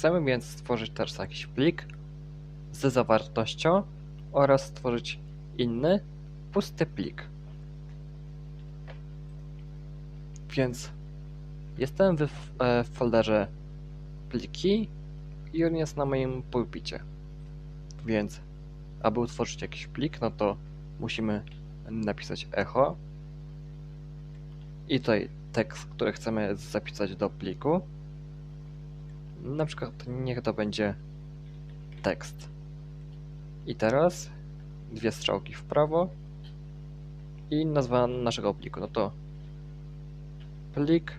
Chcemy więc stworzyć też jakiś plik z zawartością oraz stworzyć inny, pusty plik. Więc jestem w, e, w folderze pliki i on jest na moim pulpicie. Więc aby utworzyć jakiś plik, no to musimy napisać echo i tutaj tekst, który chcemy zapisać do pliku. Na przykład niech to będzie tekst. I teraz dwie strzałki w prawo i nazwa naszego pliku. No to plik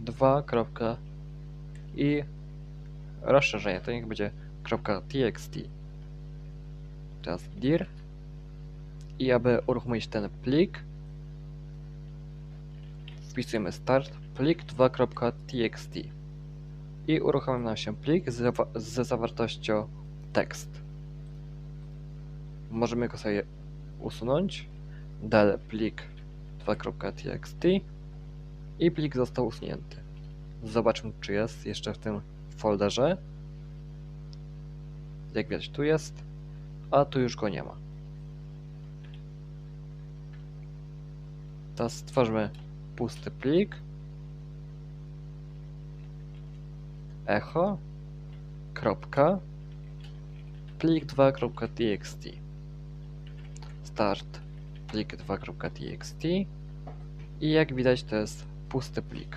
2. kropka i rozszerzenie. To niech będzie .txt. Teraz dir i aby uruchomić ten plik wpisujemy start plik 2.txt i uruchamia nam się plik z, zawa- z zawartością tekst. Możemy go sobie usunąć. Del plik 2.txt i plik został usunięty. Zobaczmy, czy jest jeszcze w tym folderze. Jak widać, tu jest, a tu już go nie ma. Teraz stworzmy pusty plik. Echo. Kropka. Plik 2.txt. Start plik 2.txt. I jak widać to jest pusty plik.